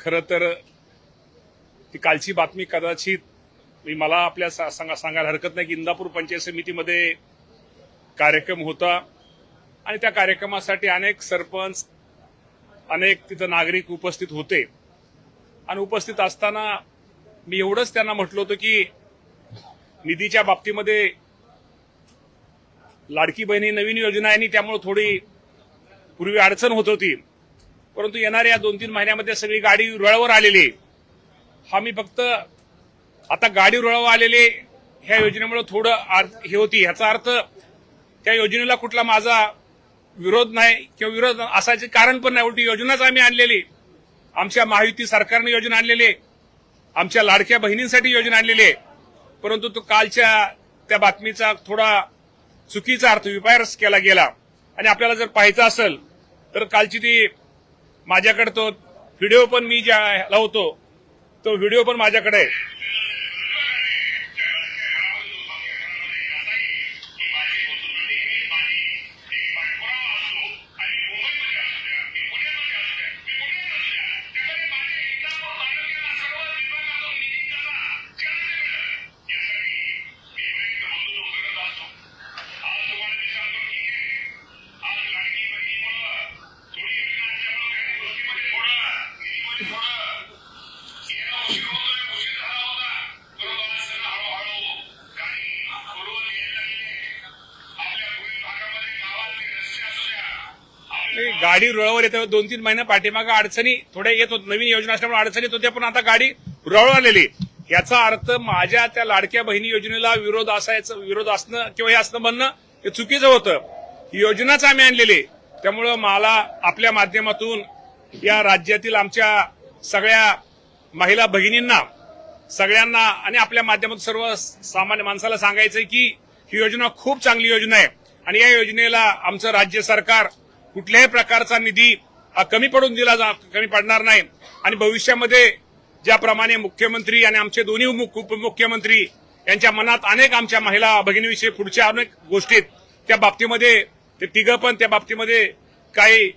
खरं तर ती कालची बातमी कदाचित मी मला आपल्या सा- सांगा सांगायला हरकत नाही की इंदापूर पंचायत समितीमध्ये कार्यक्रम होता. आणि त्या कार्यक्रमासाठी अनेक सरपंच अनेक तिथं नागरिक उपस्थित होते. आणि उपस्थित असताना मी एवढंच त्यांना म्हटलं होतं की निधीच्या बाबतीमध्ये लाडकी बहिणी नवीन योजना आहे आणि त्यामुळे थोडी पूर्वी अडचण होत होती. परंतु येणाऱ्या दोन तीन महिन्यामध्ये सगळी गाडी रुळावर आलेली हा मी फक्त आता गाडी रुळावर आलेले ह्या योजनेमुळे थोडं हे होती. ह्याचा अर्थ त्या योजनेला कुठला माझा विरोध नाही किंवा विरोध असायचे कारण पण नाही. उलटी योजनाच आम्ही आणलेली आमच्या महायुती सरकारने योजना आणलेली आमच्या लाडक्या बहिणींसाठी योजना आणलेली आहे. परंतु तो कालच्या त्या बातमीचा थोडा चुकीचा अर्थ विपायरस केला गेला. आणि आपल्याला जर पाहायचं असेल तर कालची ती माझ्याकडे तो व्हिडिओ पण मी ज्या लावतो तो व्हिडिओ पण माझ्याकडे आहे. गाडी रुळावर येते. दोन तीन महिन्या पाठीमागं अडचणी थोड्या येत होत. नवीन योजना असल्यामुळे अडचणी येत होत्या पण आता गाडी रुळावर आलेली. याचा अर्थ माझ्या त्या लाडक्या बहिणी योजनेला विरोध असायचं विरोध असणं किंवा हे असणं म्हणणं हे चुकीचं होतं. ही योजनाच आम्ही आणलेली. त्यामुळं मला आपल्या माध्यमातून या राज्यातील आमच्या सगळ्या महिला भगिनींना सगळ्यांना आणि आपल्या माध्यमातून सर्व सामान्य माणसाला सांगायचंय की ही योजना खूप चांगली योजना आहे. आणि या योजनेला आमचं राज्य सरकार कुठल्याही प्रकारचा निधी कमी पडून दिला जा कमी पडणार नाही. आणि भविष्यामध्ये ज्याप्रमाणे मुख्यमंत्री आणि आमचे दोन्ही उपमुख्यमंत्री यांच्या मनात अनेक आमच्या महिला भगिनीविषयी पुढच्या अनेक गोष्टीत त्या बाबतीमध्ये ते तिघं पण त्या बाबतीमध्ये काही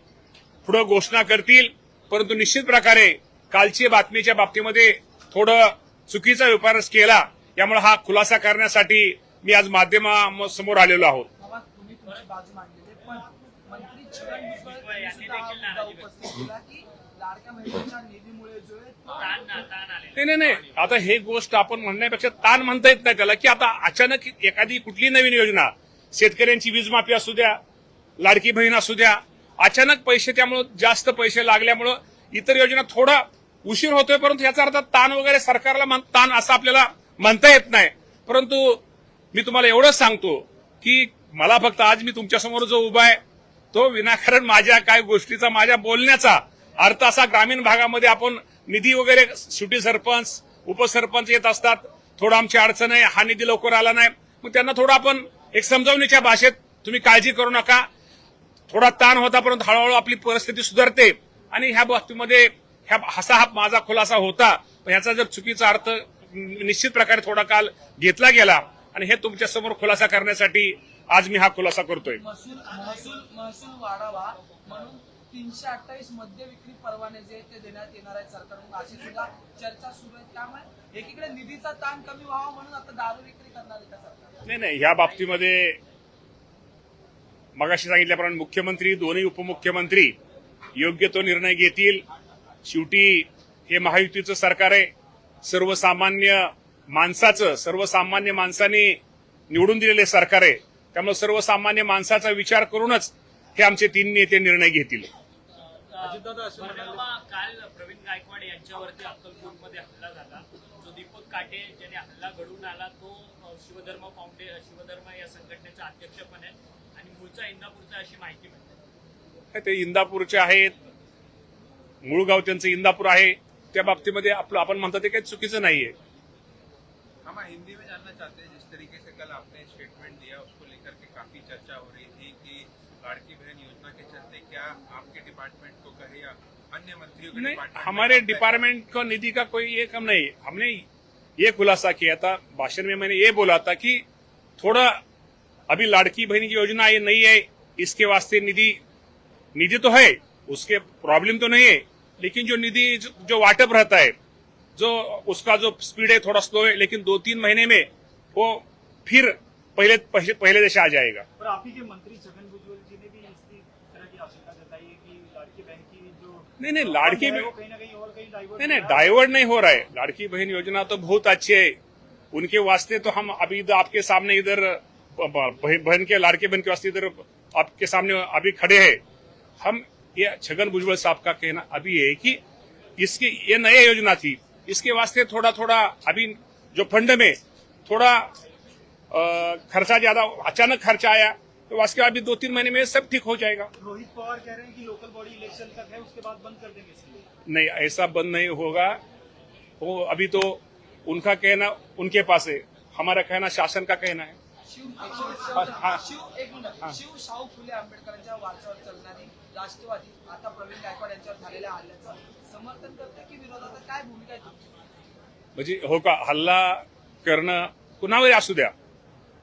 पुढं घोषणा करतील. परंतु निश्चित प्रकारे कालची बातमीच्या बाबतीमध्ये थोडं चुकीचा व्यापारच केला यामुळे हा खुलासा करण्यासाठी मी आज माध्यमासमोर आलेलो आहोत. मंत्री छगन भुजबळ यांनी सुद्धा मुद्दा उपस्थित केला की लाडक्या बहिणीच्या निधीमुळे जो आहे तो नाही नाही नाही. आता हे गोष्ट आपण म्हणण्यापेक्षा ताण म्हणता येत नाही त्याला. की आता अचानक एखादी कुठली नवीन योजना शेतकऱ्यांची वीज माफी असू द्या लाडकी बहीण असू द्या अचानक पैसे त्यामुळं जास्त पैसे लागल्यामुळं इतर योजना थोडा उशीर होतोय परंतु याचा अर्थ ताण वगैरे सरकारला म्हण- ताण असं आपल्याला म्हणता येत नाही. परंतु मी तुम्हाला एवढंच सांगतो की मला फक्त आज मी तुमच्यासमोर जो उभा आहे तो विनाकारण माझ्या काय गोष्टीचा माझ्या बोलण्याचा अर्थ असा ग्रामीण भागामध्ये आपण निधी वगैरे सुटी सरपंच उपसरपंच येत असतात. थोडं आमची अडचण आहे हा निधी लवकर आला नाही. मग त्यांना थोडं आपण एक समजावणीच्या भाषेत तुम्ही काळजी करू नका. थोडा ताण होता परंतु हळूहळू आपली परिस्थिती सुधारते. आणि ह्या बाबतीमध्ये ह्या असा हा माझा खुलासा होता. पण ह्याचा जर चुकीचा अर्थ निश्चित प्रकारे थोडा काल घेतला गेला आणि हे तुमच्यासमोर खुलासा करण्यासाठी आज मी हा खुलासा करतोय. महसूल महसूल महसूल वाढावा म्हणून तीनशे अठ्ठावीस मद्य विक्री परवाने जे ते देण्यात येणार आहेत सरकारकडून. अशी सुद्धा चर्चा सुरू आहे. त्यामुळे एकीकडे निधीचा ताण कमी व्हावा म्हणून आता दारू विक्री करणार आहे का सरकार नाही नाही ह्या बाबतीमध्ये मगाशी सांगितल्याप्रमाणे मुख्यमंत्री दोन्ही उपमुख्यमंत्री योग्य तो निर्णय घेतील. शेवटी हे महायुतीचं सरकार आहे. सर्वसामान्य माणसाचं सर्वसामान्य माणसाने निवडून दिलेले सरकार आहे. त्यामुळे सर्वसामान्य माणसाचा विचार करूनच हे आमचे तीन नेते निर्णय घेतील. काल प्रवीण गायकवाड यांच्यावरती अक्कलकोटमध्ये हल्ला झाला. जो दीपक काटे ज्याने हल्ला घडवून आला तो शिवधर्म फाउंडे शिवधर्म या संघटनेचा अध्यक्ष पण आहे आणि मूळचा इंदापूरचा अशी माहिती मिळते. ते इंदापूरचे आहेत. मूळ गाव त्यांचं इंदापूर आहे. त्या बाबतीमध्ये आपलं आपण म्हणतो ते काही चुकीचं नाहीये. हम हिंदी में जानना चाहते हैं जिस तरीके से कल आपने स्टेटमेंट दिया उसको लेकर के काफ़ी चर्चा हो रही थी कि लाड़की बहन योजना के चलते क्या आपके डिपार्टमेंट को कहे या अन्य मंत्रियों के डिपार्टमेंट हमारे डिपार्टमेंट को निधि का कोई ये कम नहीं हमने ये खुलासा किया था भाषण में मैंने ये बोला था कि थोड़ा अभी लाड़की बहन की योजना ये नहीं है इसके वास्ते निधि निधि तो है उसके प्रॉब्लम तो नहीं है लेकिन जो निधि जो, वाटअप रहता है जो उसका जो स्पीड है थोड़ा स्लो है लेकिन दो तीन महीने में वो फिर पहले पहले पहले जैसे आ जाएगा। और आप ही के मंत्री छगन भुजबल जी ने भी इसी तरह की आशंका जताई है कि लाड़की बहन की जो नहीं नहीं लाड़की वो कहीं ना कहीं और कहीं डाइवर्ट नहीं नहीं डाइवर्ट नहीं हो रहा है। लाड़की बहन योजना तो बहुत अच्छी है। उनके वास्ते तो हम अभी आपके सामने इधर बहन बहन के लाड़के बहन के वास्ते इधर आपके सामने अभी खड़े हैं। हम ये छगन भुजबल साहब का कहना अभी है कि इसकी ये नई योजना थी। इसके वास्ते थोड़ा थोड़ा अभी जो फंड में थोड़ा खर्चा ज़्यादा अचानक खर्चा आया तो वास्ते अभी दो तीन महीने में सब ठीक हो जाएगा। रोहित पवार कह रहे हैं कि लोकल बॉडी इलेक्शन तक है उसके बाद बंद कर देंगे इसलिए। नहीं ऐसा बंद नहीं होगा। वो अभी तो उनका कहना उनके पास है। हमारा कहना शासन का कहना है। शिव एक. मिनिट शिव एक मिनिट. शिव शाहू फुले आंबेडकरांच्या वारसावर चालणारी राष्ट्रवादी आता प्रवीण गायकवाड यांच्यावर झालेल्या हल्ल्याचं समर्थन करते की विरोधात? काय भूमिका आहे म्हणजे हो का हल्ला करणं कुणावर असू द्या.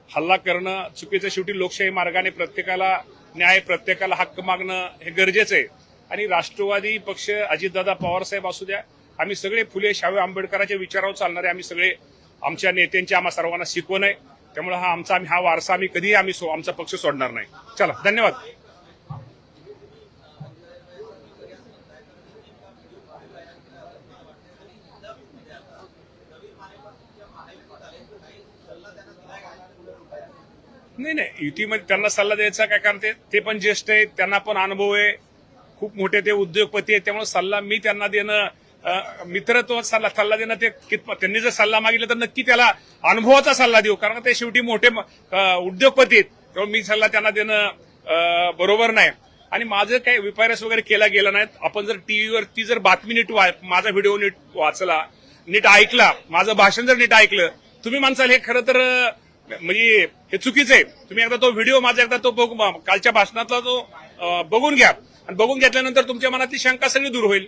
हल्ला करणं चुकीचं शेवटी लोकशाही मार्गाने प्रत्येकाला न्याय प्रत्येकाला हक्क मागणं हे गरजेचं आहे. आणि राष्ट्रवादी पक्ष अजितदादा पवार साहेब असू द्या आम्ही सगळे फुले शाहू आंबेडकरांच्या विचारावर चालणारे आम्ही सगळे आमच्या नेत्यांची आम्हा सर्वांना शिकवण आहे. त्यामुळे हा आमचा आम्ही हा वारसा आम्ही कधीही आम्ही सो- आमचा पक्ष सोडणार नाही. चला धन्यवाद. नाही नाही युतीमध्ये त्यांना सल्ला द्यायचा काय कारण ते ते पण ज्येष्ठ आहेत त्यांना पण अनुभव आहे. खूप मोठे ते उद्योगपती आहेत त्यामुळे सल्ला मी त्यांना देणं मित्र तो सल्ला सल्ला देणं ते त्यांनी जर सल्ला मागितला तर नक्की त्याला अनुभवाचा सल्ला देऊ. कारण ते शेवटी मोठे उद्योगपती आहेत. मी सल्ला त्यांना देणं बरोबर नाही. आणि माझं काही विपायरस वगैरे केला गेला नाही. आपण जर टीव्हीवरती जर बातमी नीट वा- माझा व्हिडिओ नीट वाचला नीट ऐकला माझं भाषण जर नीट ऐकलं तुम्ही माणसाला हे खरं तर म्हणजे हे चुकीचं आहे. तुम्ही एकदा तो व्हिडिओ माझा एकदा तो बघू कालच्या भाषणातला तो बघून घ्या. आणि बघून घेतल्यानंतर तुमच्या मनातली शंका सगळी दूर होईल.